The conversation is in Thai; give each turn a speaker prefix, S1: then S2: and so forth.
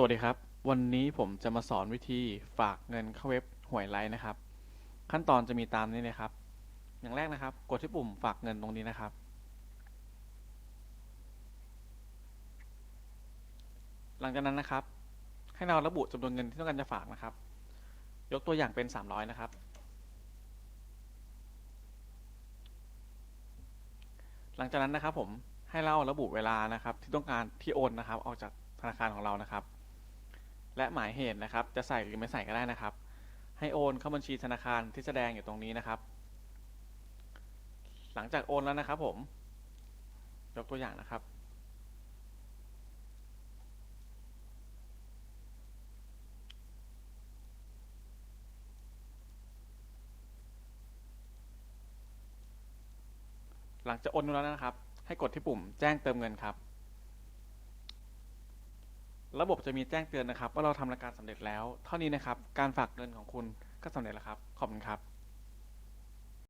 S1: สวัสดีครับ วันนี้ผมจะมาสอนวิธีฝากเงินเข้าเว็บหวยไลท์นะครับ ขั้นตอนจะมีตามนี้เลยครับ อย่างแรกนะครับ กดที่ปุ่มฝากเงินตรงนี้นะครับ หลังจากนั้นนะครับ ให้เราระบุจำนวนเงินที่ต้องการจะฝากนะครับ ยกตัวอย่างเป็น 300 นะครับ หลังจากนั้นนะครับผมให้เราระบุเวลานะครับ ที่ต้องการที่โอนนะครับ ออกจากธนาคารของเรานะครับ และหมายเหตุนะครับ จะใส่หรือไม่ใส่ก็ได้นะครับ ให้โอนเข้าบัญชีธนาคารที่แสดงอยู่ตรงนี้นะครับ หลังจากโอนแล้วนะครับ ผมยกตัวอย่างนะครับหลังจากโอนแล้วนะครับ ให้กดที่ปุ่มแจ้งเติมเงินครับ ระบบจะมีแจ้งเตือนนะครับ ว่าเราทำรายการสำเร็จแล้ว เท่านี้นะครับ การฝากเงินของคุณก็สำเร็จแล้วครับ ขอบคุณครับ